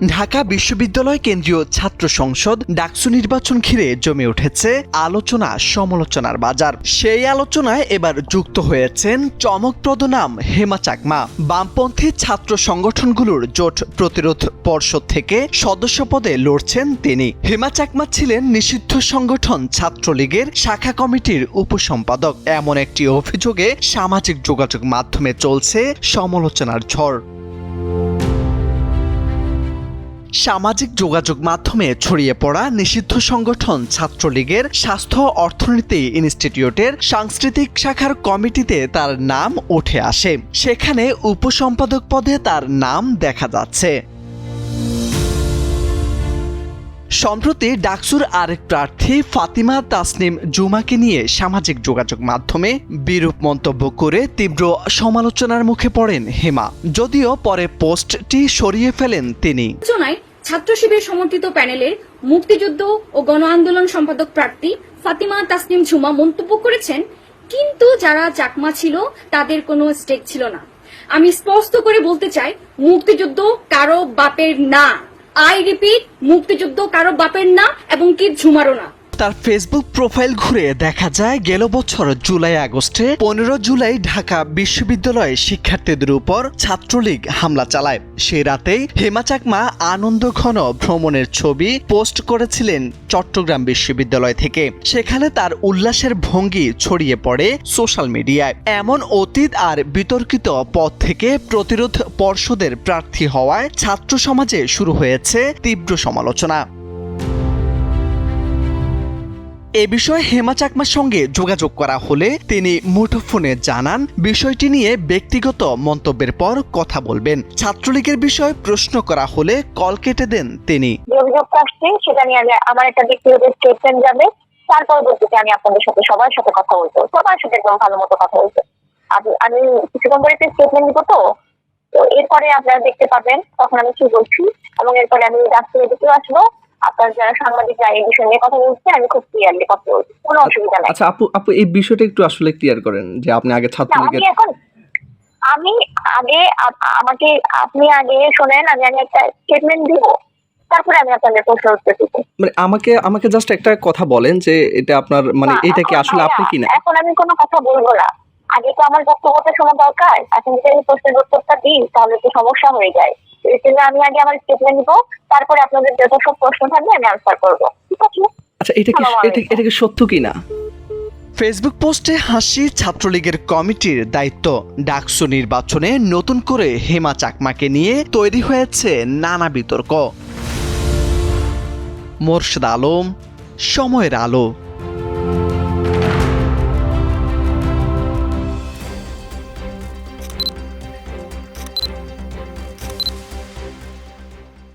ঢাকা বিশ্ববিদ্যালয় কেন্দ্রীয় ছাত্র সংসদ ডাকসু নির্বাচন ঘিরে জমে উঠেছে আলোচনা সমালোচনার বাজার। সেই আলোচনায় এবার যুক্ত হয়েছেন চমকপ্রদ নাম হেমা চাকমা। বামপন্থী ছাত্র সংগঠনগুলোর জোট প্রতিরোধ পর্ষদ থেকে সদস্য পদে লড়ছেন তিনি। হেমা চাকমা ছিলেন নিষিদ্ধ সংগঠন ছাত্রলীগের শাখা কমিটির উপসম্পাদক। এমন একটি অভিযোগে সামাজিক যোগাযোগ মাধ্যমে চলছে সমালোচনার ঝড়। সামাজিক যোগাযোগ মাধ্যমে ছড়িয়ে পড়া নিষিদ্ধ সংগঠন ছাত্রলীগের স্বাস্থ্য অর্থনীতি ইনস্টিটিউটের সাংস্কৃতিক শাখার কমিটিতে তার নাম উঠে আসে। সেখানে উপসম্পাদক পদে তার নাম দেখা যাচ্ছে। সম্প্রতি ডাকসুর আরেক প্রার্থী ফাতিমা তাসনিম জুমাকে নিয়ে সামাজিক যোগাযোগ মাধ্যমে বিরূপ মন্তব্য করে তীব্র সমালোচনার মুখে পড়েন হেমা। যদিও পরে পোস্টটি সরিয়ে ফেলেন তিনি। ছাত্র শিবির সমর্থিত প্যানেলের মুক্তিযুদ্ধ ও গণ আন্দোলন সম্পাদক প্রার্থী ফাতিমা তাসনিম ঝুমা মন্তব্য করেছেন, কিন্তু যারা চাকমা ছিল, তাদের কোনো স্টেক ছিল না। আমি স্পষ্ট করে বলতে চাই, মুক্তিযুদ্ধ কারও বাপের না। আই রিপিট মুক্তিযুদ্ধ কারও বাপের না এবং কি ঝুমারও না। তার ফেসবুক প্রোফাইল ঘুরে দেখা যায় গেল বছর জুলাই, আগস্টে পনেরো জুলাই ঢাকা বিশ্ববিদ্যালয়ে শিক্ষার্থীদের উপর ছাত্রলীগ হামলা চালায়। সেই রাতেই হেমা চাকমা আনন্দ ঘন ভ্রমণের ছবি পোস্ট করেছিলেন চট্টগ্রাম বিশ্ববিদ্যালয় থেকে। সেখানে তার উল্লাসের ভঙ্গি ছড়িয়ে পড়ে সোশ্যাল মিডিয়ায়। এমন অতীত আর বিতর্কিত পদ থেকে প্রতিরোধ পর্ষদের প্রার্থী হওয়ায় ছাত্র সমাজে শুরু হয়েছে তীব্র সমালোচনা। এ বিষয়ে হেমা চাকমার সঙ্গে যোগাযোগ করা হলে তিনি মুঠোফোনে জানান, বিষয়টি নিয়ে ব্যক্তিগত মন্তব্যের পর কথা বলবেন। ছাত্রলীগের বিষয়ে প্রশ্ন করা হলে কল কেটে দেন তিনি। সেটা নিয়ে আমি আমার একটা ব্যক্তিগত স্টেটমেন্ট যাবে। তার পরবর্তীতে আমি আপনাদের সাথে, সবার সাথে কথা বলব। সবার সাথে একদম ভালো মতো কথা বলব। আমি আমি কিছুক্ষণ পরে একটা স্টেটমেন্ট দিব তো? তো এরপরে আপনারা দেখতে পাবেন, তখন আমি কি বলছি, এবং এরপরে আমি রাস্তায় দিকেও আসব। আপনার যারা সাংবাদিকরা এই বিষয় নিয়ে কথা বলছে আমি খুব ক্লিয়ারলি কথা বলছি। কোনো অসুবিধা নাই। আচ্ছা আপু আপু এই বিষয়টা একটু আসলে ক্লিয়ার করেন যে আপনি আগে ছাত্রলীগের আমি এখন আমি আগে আমাকে আপনি আগে শোনেন আমি আগে একটা স্টেটমেন্ট দিব তারপরে আমি আপনাদের প্রশ্ন উত্তর দিব। মানে আমাকে আমাকে জাস্ট একটা কথা বলেন যে এটা আপনার মানে এটা কি আসলে আপনি ভাইয়া, কিনা? এখন আমি কোনো কথা বলব না। আগে তো আমার বক্তব্যটা শোনা দরকার এখন যদি আমি প্রশ্নের উত্তরটা দিই তাহলে তো সমস্যা হয়ে যায়। জন্য আমি আগে আমার স্টেটমেন্ট দিব তারপরে আপনাদের যত সব প্রশ্ন থাকবে আমি আনসার করব। ঠিক আছে? আচ্ছা এটা কি এটা এটা কি সত্য কিনা? ফেসবুক পোস্টে হাসি ছাত্রলীগের কমিটির দায়িত্ব। ডাকসু নির্বাচনে নতুন করে হেমা চাকমাকে নিয়ে তৈরি হয়েছে নানা বিতর্ক। মোর্শেদ আলম সময়ের আলো।